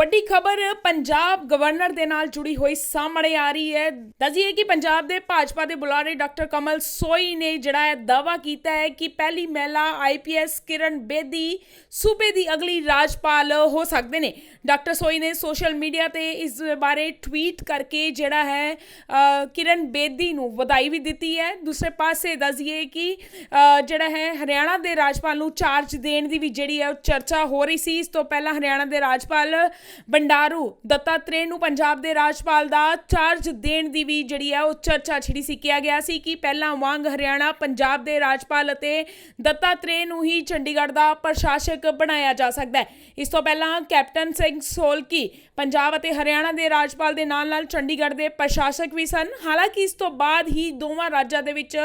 ਵੱਡੀ ਖਬਰ, ਪੰਜਾਬ ਗਵਰਨਰ ਦੇ ਨਾਲ ਜੁੜੀ ਹੋਈ ਸਾਹਮਣੇ ਆ ਰਹੀ ਹੈ। ਦੱਸੀਏ ਕਿ ਪੰਜਾਬ ਦੇ ਭਾਜਪਾ ਦੇ ਬੁਲਾਰੇ ਡਾਕਟਰ ਕਮਲ ਸੋਈ ਨੇ ਜਿਹੜਾ ਹੈ ਦਾਵਾ ਕੀਤਾ ਹੈ ਕਿ ਪਹਿਲੀ ਮਹਿਲਾ ਆਈਪੀਐਸ ਕਿਰਨ ਬੇਦੀ ਸੂਬੇ ਦੀ ਅਗਲੀ ਰਾਜਪਾਲ ਹੋ ਸਕਦੇ ਨੇ। ਡਾਕਟਰ ਸੋਈ ਨੇ ਸੋਸ਼ਲ ਮੀਡੀਆ ਤੇ ਇਸ ਬਾਰੇ ਟਵੀਟ ਕਰਕੇ ਜਿਹੜਾ ਹੈ ਕਿਰਨ ਬੇਦੀ ਨੂੰ ਵਧਾਈ ਵੀ ਦਿੱਤੀ ਹੈ। ਦੂਸਰੇ ਪਾਸੇ ਦੱਸੀਏ ਕਿ ਜਿਹੜਾ ਹੈ ਹਰਿਆਣਾ ਦੇ ਰਾਜਪਾਲ ਨੂੰ ਚਾਰਜ ਦੇਣ ਦੀ ਵੀ ਜਿਹੜੀ ਹੈ ਉਹ ਚਰਚਾ ਹੋ ਰਹੀ ਸੀ। ਇਸ ਤੋਂ ਪਹਿਲਾਂ ਹਰਿਆਣਾ ਦੇ ਰਾਜਪਾਲ ਬੰਡਾਰੂ ਦੱਤਾਤਰੇయ ਨੂੰ ਪੰਜਾਬ ਦੇ ਰਾਜਪਾਲ ਦਾ ਚਾਰਜ ਦੇਣ ਦੀ ਵੀ ਜਿਹੜੀ ਹੈ ਉਹ ਚਰਚਾ ਛਿੜੀ ਸੀ, ਕਿਹਾ ਗਿਆ ਸੀ ਕਿ ਪਹਿਲਾਂ ਵਾਂਗ ਹਰਿਆਣਾ ਪੰਜਾਬ ਦੇ ਰਾਜਪਾਲ ਅਤੇ ਦੱਤਾਤਰੇయ ਨੂੰ ਹੀ ਚੰਡੀਗੜ੍ਹ ਦਾ ਪ੍ਰਸ਼ਾਸਕ ਬਣਾਇਆ ਜਾ ਸਕਦਾ ਹੈ। ਇਸ ਤੋਂ ਪਹਿਲਾਂ ਕੈਪਟਨ ਸਿੰਘ ਸੋਲਕੀ ਪੰਜਾਬ ਅਤੇ ਹਰਿਆਣਾ ਦੇ ਰਾਜਪਾਲ ਦੇ ਨਾਲ-ਨਾਲ ਚੰਡੀਗੜ੍ਹ ਦੇ ਪ੍ਰਸ਼ਾਸਕ ਵੀ ਸਨ। ਹਾਲਾਂਕਿ ਇਸ ਤੋਂ ਬਾਅਦ ਹੀ ਦੋਵਾਂ ਰਾਜਾਂ ਦੇ ਵਿੱਚ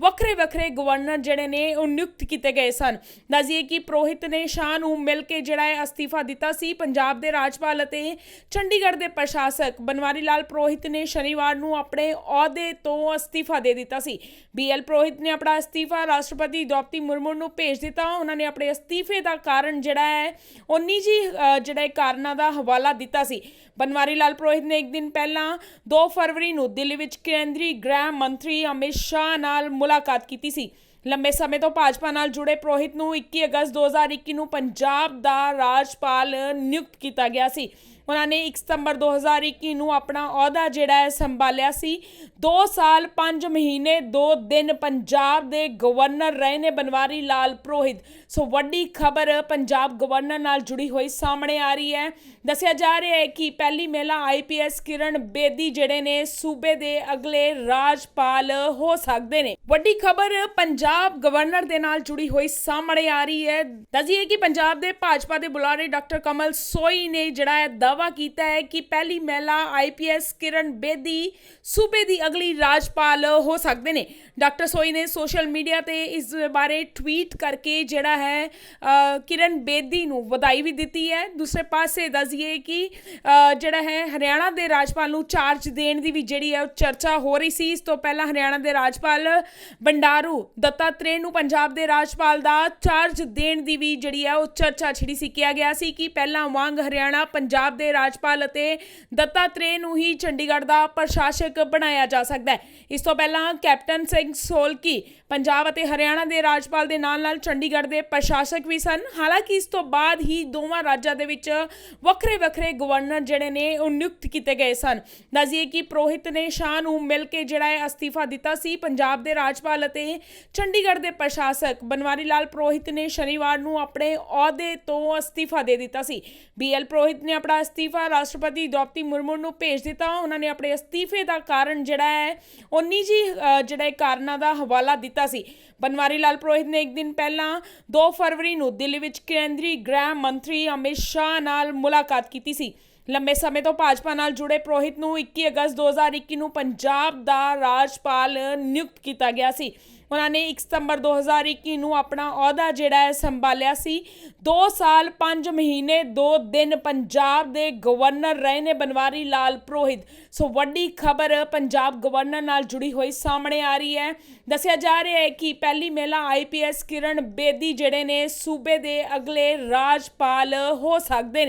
ਵੱਖਰੇ-ਵੱਖਰੇ ਗਵਰਨਰ ਜਿਹੜੇ ਨੇ ਉਹ ਨਿਯੁਕਤ ਕੀਤੇ ਗਏ ਸਨ। ਦੱਸੀਏ ਕਿ ਪ੍ਰੋਹਿਤ ਨੇ ਸ਼ਾਹ ਨੂੰ ਮਿਲ ਕੇ ਜਿਹੜਾ ਹੈ ਅਸਤੀਫਾ ਦਿੱਤਾ ਸੀ। ਪੰਜਾਬ ਦੇ ਰਾਜ ਰਾਜਪਾਲ ਅਤੇ ਚੰਡੀਗੜ੍ਹ ਦੇ ਪ੍ਰਸ਼ਾਸਕ ਬਨਵਾਰੀ ਲਾਲ ਪ੍ਰੋਹਿਤ ਨੇ ਸ਼ਨੀਵਾਰ ਨੂੰ ਆਪਣੇ ਅਹੁਦੇ ਤੋਂ ਅਸਤੀਫਾ ਦੇ ਦਿੱਤਾ ਸੀ। ਬੀਐਲ ਪ੍ਰੋਹਿਤ ਨੇ ਆਪਣਾ ਅਸਤੀਫਾ ਰਾਸ਼ਟਰਪਤੀ ਦ੍ਰੋਪਦੀ ਮੁਰਮੂ ਨੂੰ ਭੇਜ ਦਿੱਤਾ। ਉਹਨਾਂ ਨੇ ਆਪਣੇ ਅਸਤੀਫੇ ਦਾ ਕਾਰਨ ਜਿਹੜਾ ਹੈ ਉਹ ਨਿੱਜੀ ਜਿਹੜਾ ਹੈ ਕਾਰਨਾਂ ਦਾ ਹਵਾਲਾ ਦਿੱਤਾ ਸੀ। ਬਨਵਾਰੀ ਲਾਲ ਪ੍ਰੋਹਿਤ ਨੇ ਇੱਕ ਦਿਨ ਪਹਿਲਾਂ 2 ਫਰਵਰੀ ਨੂੰ ਦਿੱਲੀ ਵਿੱਚ ਕੇਂਦਰੀ ਗ੍ਰਹਿ ਮੰਤਰੀ ਅਮਿਤ ਸ਼ਾਹ ਨਾਲ ਮੁਲਾਕਾਤ ਕੀਤੀ ਸੀ। ਲੰਬੇ ਸਮੇਂ ਤੋਂ ਭਾਜਪਾ ਨਾਲ ਜੁੜੇ ਪ੍ਰੋਹਿਤ ਨੂੰ 21 ਅਗਸਤ 2021 ਨੂੰ ਪੰਜਾਬ ਦਾ ਰਾਜਪਾਲ ਨਿਯੁਕਤ ਕੀਤਾ ਗਿਆ ਸੀ। ਉਹਨਾਂ ਨੇ 1 ਸਤੰਬਰ 2021 ਨੂੰ ਆਪਣਾ ਅਹੁਦਾ ਜਿਹੜਾ ਹੈ ਸੰਭਾਲਿਆ ਸੀ। 2 ਸਾਲ 5 ਮਹੀਨੇ 2 ਦਿਨ ਪੰਜਾਬ ਦੇ ਗਵਰਨਰ ਰਹੇ ਨੇ ਬਨਵਾਰੀ ਲਾਲ ਪ੍ਰੋਹਿਤ। ਸੋ ਵੱਡੀ ਖਬਰ ਪੰਜਾਬ ਗਵਰਨਰ ਨਾਲ ਜੁੜੀ ਹੋਈ ਸਾਹਮਣੇ ਆ ਰਹੀ ਹੈ। ਦੱਸਿਆ ਜਾ ਰਿਹਾ ਹੈ ਕਿ ਪਹਿਲੀ ਮਹਿਲਾ ਆਈਪੀਐਸ ਕਿਰਨ ਬੇਦੀ ਜਿਹੜੇ ਨੇ ਸੂਬੇ ਦੇ ਅਗਲੇ ਰਾਜਪਾਲ ਹੋ ਸਕਦੇ ਨੇ। ਵੱਡੀ ਖਬਰ ਪੰਜਾਬ ਗਵਰਨਰ ਦੇ ਨਾਲ ਜੁੜੀ ਹੋਈ ਸਾਹਮਣੇ ਆ ਰਹੀ ਹੈ। ਦੱਸੀਏ ਕਿ ਪੰਜਾਬ ਦੇ ਭਾਜਪਾ ਦੇ ਬੁਲਾਰੇ ਡਾਕਟਰ ਕਮਲ ਸੋਈ ਨੇ ਜਿਹੜਾ ਹੈ ਦਾਵਾ ਕੀਤਾ ਹੈ ਕਿ ਪਹਿਲੀ ਮਹਿਲਾ ਆਈਪੀਐਸ ਕਿਰਨ ਬੇਦੀ ਸੂਬੇ ਦੀ ਅਗਲੀ ਰਾਜਪਾਲ ਹੋ ਸਕਦੇ ਨੇ। ਡਾਕਟਰ ਸੋਈ ਨੇ ਸੋਸ਼ਲ ਮੀਡੀਆ ਤੇ ਇਸ ਬਾਰੇ ਟਵੀਟ ਕਰਕੇ ਜਿਹੜਾ ਹੈ ਕਿਰਨ ਬੇਦੀ ਨੂੰ ਵਧਾਈ ਵੀ ਦਿੱਤੀ ਹੈ। ਦੂਸਰੇ ਪਾਸੇ ਦੱਸੀਏ ਕਿ ਜਿਹੜਾ ਹੈ, ਹਰਿਆਣਾ ਦੇ ਰਾਜਪਾਲ ਨੂੰ ਚਾਰਜ ਦੇਣ ਦੀ ਵੀ ਜਿਹੜੀ ਹੈ ਉਹ ਚਰਚਾ ਹੋ ਰਹੀ ਸੀ। ਇਸ ਤੋਂ ਪਹਿਲਾਂ ਹਰਿਆਣਾ ਦੇ ਰਾਜਪਾਲ ਬੰਡਾਰੂ ਦੱਤਾਤਰੇయ ਨੂੰ ਪੰਜਾਬ ਦੇ ਰਾਜਪਾਲ ਦਾ ਚਾਰਜ ਦੇਣ ਦੀ ਵੀ ਜਿਹੜੀ ਹੈ ਉਹ ਚਰਚਾ ਛਿੜੀ ਸੀ। ਕਿਹਾ ਗਿਆ ਸੀ ਕਿ ਪਹਿਲਾਂ ਵਾਂਗ ਹਰਿਆਣਾ ਪੰਜਾਬ ਦੇ ਰਾਜਪਾਲ ਅਤੇ ਦੱਤਾਤਰੇయ ਨੂੰ ਹੀ ਚੰਡੀਗੜ੍ਹ ਦਾ ਪ੍ਰਸ਼ਾਸਕ ਬਣਾਇਆ ਜਾ ਸਕਦਾ ਹੈ। ਇਸ ਤੋਂ ਪਹਿਲਾਂ ਕੈਪਟਨ ਸਿੰਘ ਸੋਲਕੀ ਪੰਜਾਬ ਅਤੇ ਹਰਿਆਣਾ ਦੇ ਰਾਜਪਾਲ ਦੇ ਨਾਲ-ਨਾਲ ਚੰਡੀਗੜ੍ਹ ਦੇ ਪ੍ਰਸ਼ਾਸਕ ਵੀ ਸਨ। ਹਾਲਾਂਕਿ ਇਸ ਤੋਂ ਬਾਅਦ ਹੀ ਦੋਵਾਂ ਰਾਜਾਂ ਦੇ ਵਿੱਚ ਵੱਖਰੇ-ਵੱਖਰੇ ਗਵਰਨਰ ਜਿਹੜੇ ਨੇ ਉਹ ਨਿਯੁਕਤ ਕੀਤੇ ਗਏ ਸਨ। ਦੱਸਦੀਏ ਕਿ ਪ੍ਰੋਹਿਤ ਨੇ ਸ਼ਾਹ ਨੂੰ ਮਿਲ ਕੇ ਜਿਹੜਾ ਹੈ ਅਸਤੀਫਾ ਦਿੱਤਾ ਸੀ। ਪੰਜਾਬ ਦੇ ਰਾਜਪਾਲ ਅਤੇ ਚੰਡੀਗੜ੍ਹ ਦੇ ਪ੍ਰਸ਼ਾਸਕ ਬਨਵਾਰੀ ਲਾਲ ਪ੍ਰੋਹਿਤ ਨੇ ਸ਼ਨੀਵਾਰ ਨੂੰ ਆਪਣੇ ਅਹੁਦੇ ਤੋਂ ਅਸਤੀਫਾ ਦੇ ਦਿੱਤਾ ਸੀ। ਬੀਐਲ ਪ੍ਰੋਹਿਤ ਨੇ ਆਪਣਾ ਅਸਤੀਫਾ ਰਾਸ਼ਟਰਪਤੀ ਦ੍ਰੋਪਦੀ ਮੁਰਮੂ ਨੂੰ ਭੇਜ ਦਿੱਤਾ। ਉਹਨਾਂ ਨੇ ਆਪਣੇ ਅਸਤੀਫੇ ਦਾ ਕਾਰਨ ਜਿਹੜਾ ਹੈ, ਉਹ ਨਿੱਜੀ ਜਿਹੜਾ ਕਾਰਨਾਂ ਦਾ ਹਵਾਲਾ ਦਿੱਤਾ ਸੀ। ਬਨਵਾਰੀ ਲਾਲ ਪ੍ਰੋਹਿਤ ਨੇ ਇੱਕ ਦਿਨ ਪਹਿਲਾਂ 2 ਫਰਵਰੀ ਨੂੰ ਦਿੱਲੀ ਵਿੱਚ ਕੇਂਦਰੀ ਗ੍ਰਹਿ ਮੰਤਰੀ ਅਮਿਤ ਸ਼ਾਹ ਨਾਲ ਮੁਲਾਕਾਤ ਕੀਤੀ ਸੀ। ਲੰਬੇ ਸਮੇਂ ਤੋਂ ਭਾਜਪਾ ਨਾਲ ਜੁੜੇ ਪ੍ਰੋਹਿਤ ਨੂੰ 21 ਅਗਸਤ 2021 ਨੂੰ ਪੰਜਾਬ ਦਾ ਰਾਜਪਾਲ ਨਿਯੁਕਤ ਕੀਤਾ ਗਿਆ ਸੀ। ਉਹਨਾਂ ਨੇ 1 ਸਤੰਬਰ 2021 ਨੂੰ ਆਪਣਾ ਅਹੁਦਾ ਜਿਹੜਾ ਹੈ ਸੰਭਾਲਿਆ ਸੀ। 2 ਸਾਲ 5 ਮਹੀਨੇ 2 ਦਿਨ ਪੰਜਾਬ ਦੇ ਗਵਰਨਰ ਰਹੇ ਨੇ ਬਨਵਾਰੀ ਲਾਲ ਪ੍ਰੋਹਿਤ। ਸੋ ਵੱਡੀ ਖਬਰ ਪੰਜਾਬ ਗਵਰਨਰ ਨਾਲ ਜੁੜੀ ਹੋਈ ਸਾਹਮਣੇ ਆ ਰਹੀ ਹੈ। ਦੱਸਿਆ ਜਾ ਰਿਹਾ ਹੈ ਕਿ ਪਹਿਲੀ ਮਹਿਲਾ ਆਈਪੀਐਸ ਕਿਰਨ ਬੇਦੀ ਜਿਹੜੇ ਨੇ ਸੂਬੇ ਦੇ ਅਗਲੇ ਰਾਜਪਾਲ ਹੋ ਸਕਦੇ ਨੇ।